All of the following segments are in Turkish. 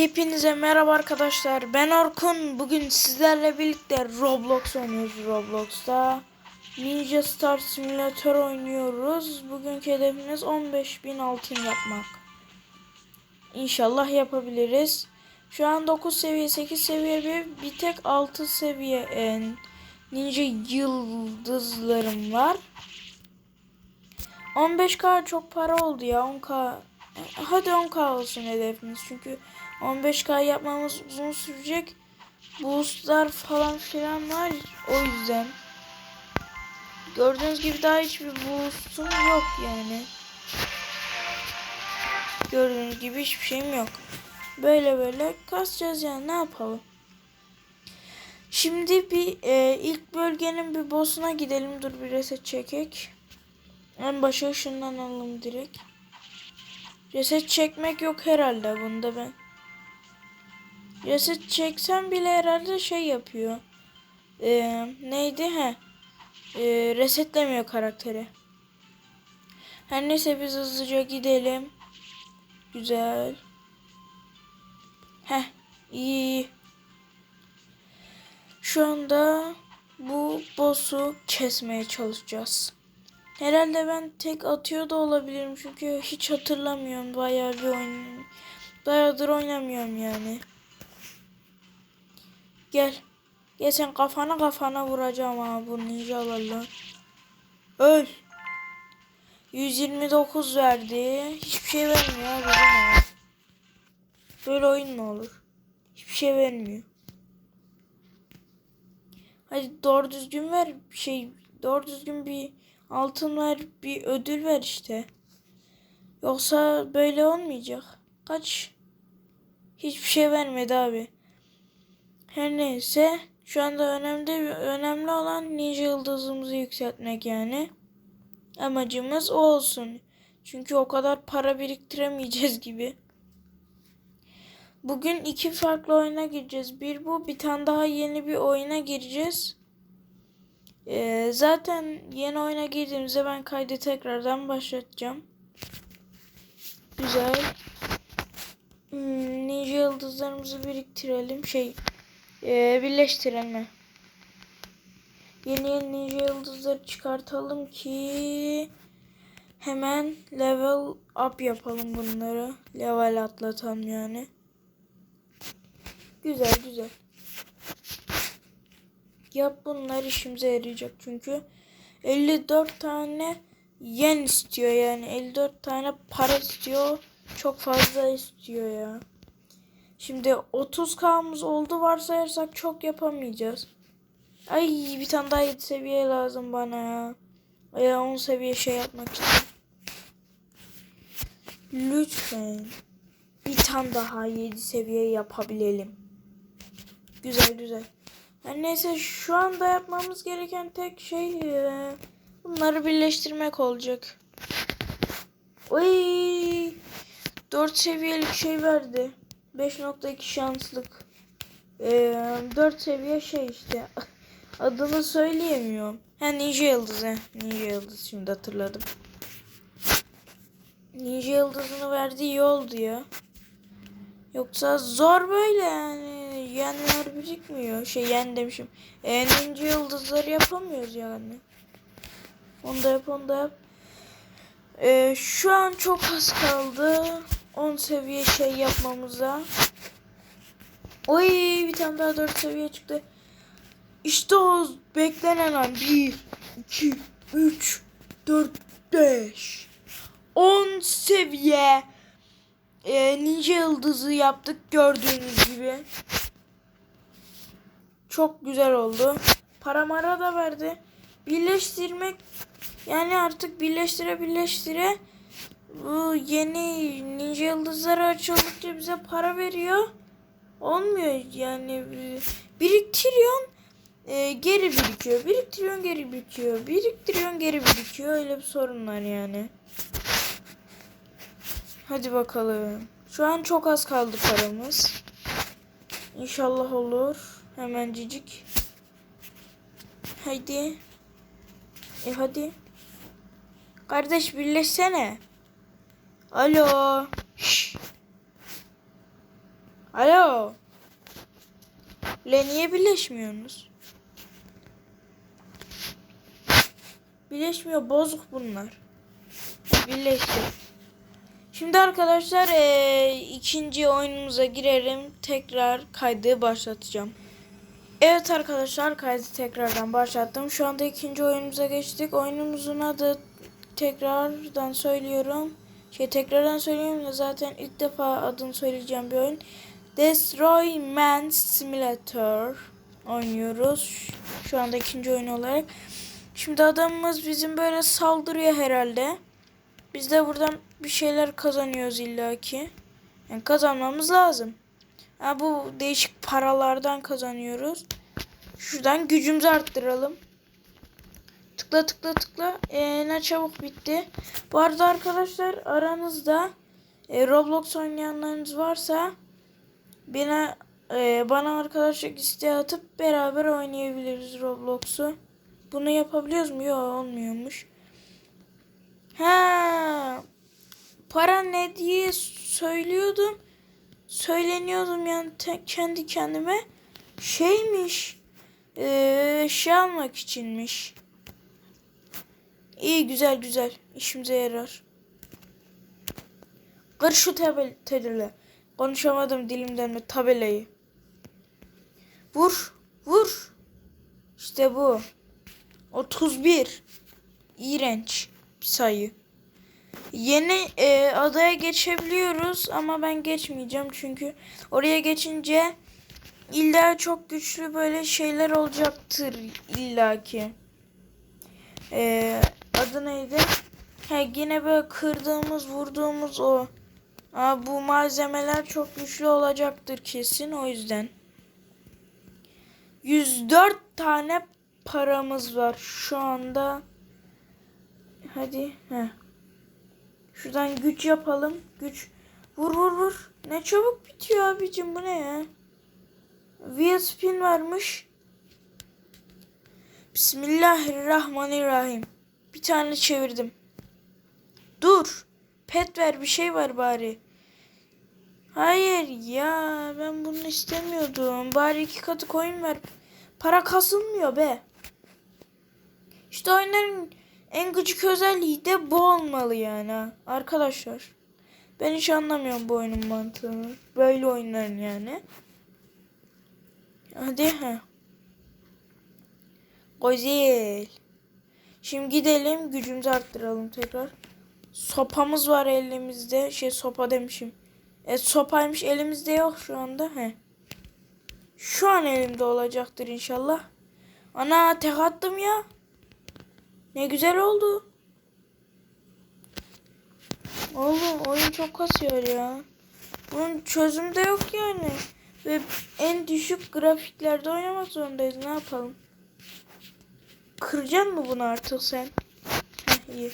Hepinize merhaba arkadaşlar. Ben Orkun. Bugün sizlerle birlikte Roblox oynuyoruz Roblox'ta. Ninja Star Simulator oynuyoruz. Bugünkü hedefimiz 15.000 altın yapmak. İnşallah yapabiliriz. Şu an 9 seviye, 8 seviye bir, bir tek 6 seviye e, ninja yıldızlarım var. 15k çok para oldu ya 10k hadi 10k olsun hedefimiz çünkü 15k yapmamız uzun sürecek. Boostlar falan filan var o yüzden. Gördüğünüz gibi daha hiçbir boostum yok yani. Gördüğünüz gibi hiçbir şeyim yok. Böyle böyle kasacağız yani ne yapalım? Şimdi bir e, ilk bölgenin bir boss'una gidelim. Dur bir reset çekek. En başa ışından alalım direkt. Reset çekmek yok herhalde bunda ben. Reset çeksem bile herhalde şey yapıyor. Ee, neydi he? Ee, resetlemiyor karakteri. Her neyse biz hızlıca gidelim. Güzel. Heh iyi. Şu anda bu boss'u kesmeye çalışacağız. Herhalde ben tek atıyor da olabilirim çünkü hiç hatırlamıyorum bayağı bir oyun. Bayağıdır oynamıyorum yani. Gel. Gel sen kafana kafana vuracağım ha bu ninjalarla. Öl. 129 verdi. Hiçbir şey vermiyor abi. Böyle oyun mu olur? Hiçbir şey vermiyor. Hadi doğru düzgün ver şey. Doğru düzgün bir altın ver bir ödül ver işte. Yoksa böyle olmayacak. Kaç? Hiçbir şey vermedi abi. Her neyse şu anda önemli önemli olan ninja yıldızımızı yükseltmek yani. Amacımız o olsun. Çünkü o kadar para biriktiremeyeceğiz gibi. Bugün iki farklı oyuna gireceğiz. Bir bu, bir tane daha yeni bir oyuna gireceğiz. Ee, zaten yeni oyuna girdiğimizde ben kaydı tekrardan başlatacağım. Güzel. Hmm, ninja yıldızlarımızı biriktirelim. Şey, e, birleştirelim. Yeni yeni yıldızları çıkartalım ki hemen level up yapalım bunları. Level atlatalım yani. Güzel güzel. Yap bunlar işimize yarayacak çünkü 54 tane yen istiyor yani 54 tane para istiyor. Çok fazla istiyor ya. Şimdi 30k'mız oldu varsayarsak çok yapamayacağız. Ay bir tane daha 7 seviye lazım bana ya. Veya 10 seviye şey yapmak için. Lütfen bir tane daha 7 seviye yapabilelim. Güzel güzel. Yani neyse şu anda yapmamız gereken tek şey e, bunları birleştirmek olacak. Oy! 4 seviyelik şey verdi. 5.2 şanslık. E, 4 seviye şey işte. Adını söyleyemiyorum. Ha Ninja Yıldızı. Ninja Yıldız şimdi hatırladım. Ninja Yıldızını verdiği iyi oldu ya. Yoksa zor böyle yani. Yenler birikmiyor. Şey yen demişim. E, ninja yıldızları yapamıyoruz yani. Onu da yap onu da yap. E, şu an çok az kaldı. 10 seviye şey yapmamıza. Oy bir tane daha 4 seviye çıktı. İşte o beklenen an. 1, 2, 3, 4, 5. 10 seviye e, ninja yıldızı yaptık gördüğünüz gibi. Çok güzel oldu. Paramara da verdi. Birleştirmek yani artık birleştire birleştire bu yeni ninja yıldızları açıldıkça bize para veriyor. Olmuyor yani biriktiriyorsun e, geri birikiyor. Biriktiriyorsun geri birikiyor. Biriktiriyorsun geri birikiyor. Öyle bir sorun var yani. Hadi bakalım. Şu an çok az kaldı paramız. İnşallah olur. Hemen cicik. Haydi. E hadi. Kardeş birleşsene. Alo. Alo. Le niye birleşmiyorsunuz? Birleşmiyor bozuk bunlar. Birleşti. Şimdi arkadaşlar eee, ikinci oyunumuza girelim. Tekrar kaydı başlatacağım. Evet arkadaşlar kaydı tekrardan başlattım. Şu anda ikinci oyunumuza geçtik. Oyunumuzun adı tekrardan söylüyorum. Şey tekrardan söyleyeyim de zaten ilk defa adını söyleyeceğim bir oyun. Destroy Man Simulator oynuyoruz. Şu anda ikinci oyun olarak. Şimdi adamımız bizim böyle saldırıyor herhalde. Biz de buradan bir şeyler kazanıyoruz illaki. Yani kazanmamız lazım. Ha, bu değişik paralardan kazanıyoruz. Şuradan gücümüzü arttıralım. Tıkla tıkla tıkla. Ee, ne çabuk bitti. Bu arada arkadaşlar aranızda e, Roblox oynayanlarınız varsa bana e, bana arkadaşlık isteği atıp beraber oynayabiliriz Roblox'u. Bunu yapabiliyoruz mu? Yok olmuyormuş. Ha, para ne diye söylüyordum. Söyleniyordum yani kendi kendime. Şeymiş. Ee, şey almak içinmiş. İyi güzel güzel. İşimize yarar. Kır şu tabel tabela. Konuşamadım dilimden mi tabelayı. Vur. Vur. İşte bu. 31. İğrenç bir sayı. Yeni e, adaya geçebiliyoruz ama ben geçmeyeceğim çünkü oraya geçince illa çok güçlü böyle şeyler olacaktır illaki. E, adı neydi? He, yine böyle kırdığımız vurduğumuz o. Aa, bu malzemeler çok güçlü olacaktır kesin o yüzden. 104 tane paramız var şu anda. Hadi. Heh. Şuradan güç yapalım. Güç. Vur vur vur. Ne çabuk bitiyor abicim bu ne ya? Wheel spin varmış. Bismillahirrahmanirrahim. Bir tane çevirdim. Dur. Pet ver bir şey var bari. Hayır ya ben bunu istemiyordum. Bari iki katı coin ver. Para kasılmıyor be. İşte oyunların en gıcık özelliği de bu olmalı yani arkadaşlar. Ben hiç anlamıyorum bu oyunun mantığını. Böyle oyunların yani. Hadi ha. Güzel. Şimdi gidelim gücümüzü arttıralım tekrar. Sopamız var elimizde. Şey sopa demişim. E sopaymış elimizde yok şu anda. He. Şu an elimde olacaktır inşallah. Ana tek attım ya. Ne güzel oldu. Oğlum oyun çok kasıyor ya. Bunun çözümü de yok yani. Ve en düşük grafiklerde oynamak zorundayız. Ne yapalım? Kıracaksın mı bunu artık sen? Heh, iyi.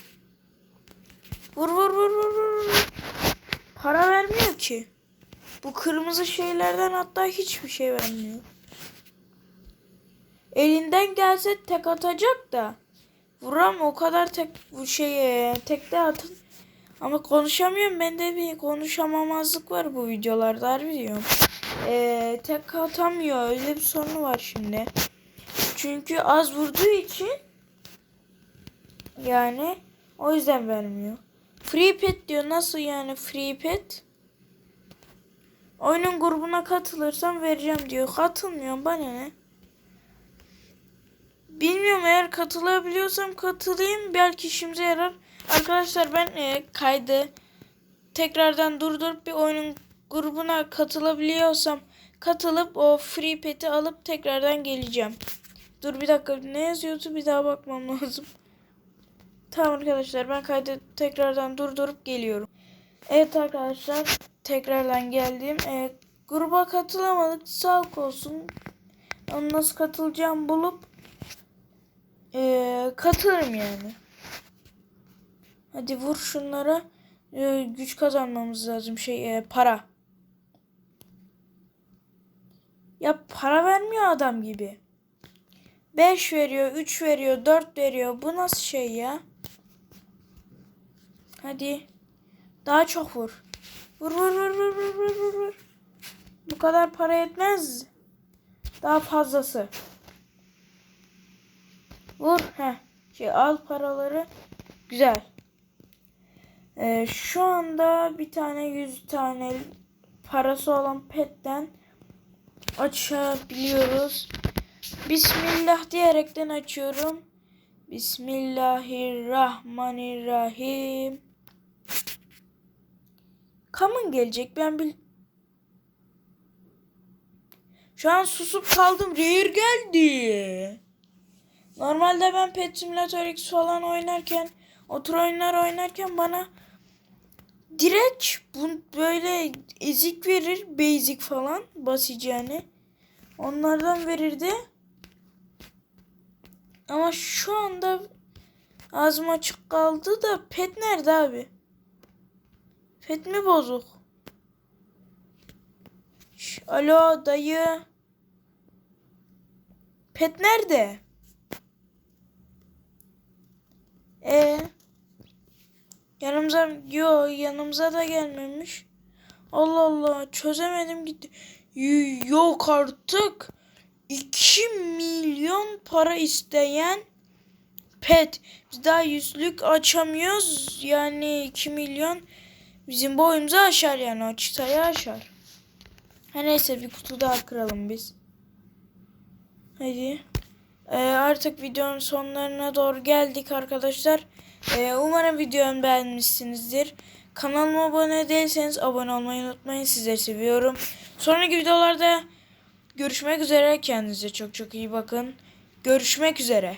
Vur vur vur vur vur. Para vermiyor ki. Bu kırmızı şeylerden hatta hiçbir şey vermiyor. Elinden gelse tek atacak da. Vuram o kadar tek bu şeye tekte atın. Ama konuşamıyorum. Bende bir konuşamamazlık var bu videolarda harbi diyorum. Ee, tek atamıyor. Öyle bir sorunu var şimdi. Çünkü az vurduğu için yani o yüzden vermiyor. Free pet diyor. Nasıl yani free pet? Oyunun grubuna katılırsam vereceğim diyor. Katılmıyorum bana ne? Bilmiyorum eğer katılabiliyorsam katılayım. Belki işimize yarar. Arkadaşlar ben e, kaydı tekrardan durdurup bir oyunun grubuna katılabiliyorsam katılıp o free pet'i alıp tekrardan geleceğim. Dur bir dakika ne yazıyordu bir daha bakmam lazım. Tamam arkadaşlar ben kaydı tekrardan durdurup geliyorum. Evet arkadaşlar tekrardan geldim. E, gruba katılamadık sağlık olsun. Onu nasıl katılacağım bulup e, katılırım yani. Hadi vur şunlara. E, güç kazanmamız lazım şey e, para. Ya para vermiyor adam gibi. 5 veriyor, 3 veriyor, 4 veriyor. Bu nasıl şey ya? Hadi. Daha çok vur. Vur vur vur vur vur vur vur. vur. bu kadar para yetmez. Daha fazlası. Vur. Heh. Şey al paraları. Güzel. Ee, şu anda bir tane 100 tane parası olan petten açabiliyoruz. Bismillah diyerekten açıyorum. Bismillahirrahmanirrahim. Common gelecek. Ben bil... Şu an susup kaldım. Rare geldi. Normalde ben Pet Simulator X falan oynarken, otur oyunlar oynarken bana direkt bu böyle ezik verir, basic falan basacağını. Onlardan verirdi. Ama şu anda ağzım açık kaldı da pet nerede abi? Pet mi bozuk? Şş, alo dayı. Pet nerede? E yanımıza yo yanımıza da gelmemiş. Allah Allah çözemedim gitti. Yok artık. 2 milyon para isteyen pet. Biz daha yüzlük açamıyoruz. Yani 2 milyon bizim boyumuzu aşar yani o çıtayı aşar. Her neyse bir kutu daha kıralım biz. Hadi. Ee, artık videonun sonlarına doğru geldik arkadaşlar. Ee, umarım videomu beğenmişsinizdir. Kanalıma abone değilseniz abone olmayı unutmayın. Sizleri seviyorum. Sonraki videolarda görüşmek üzere. Kendinize çok çok iyi bakın. Görüşmek üzere.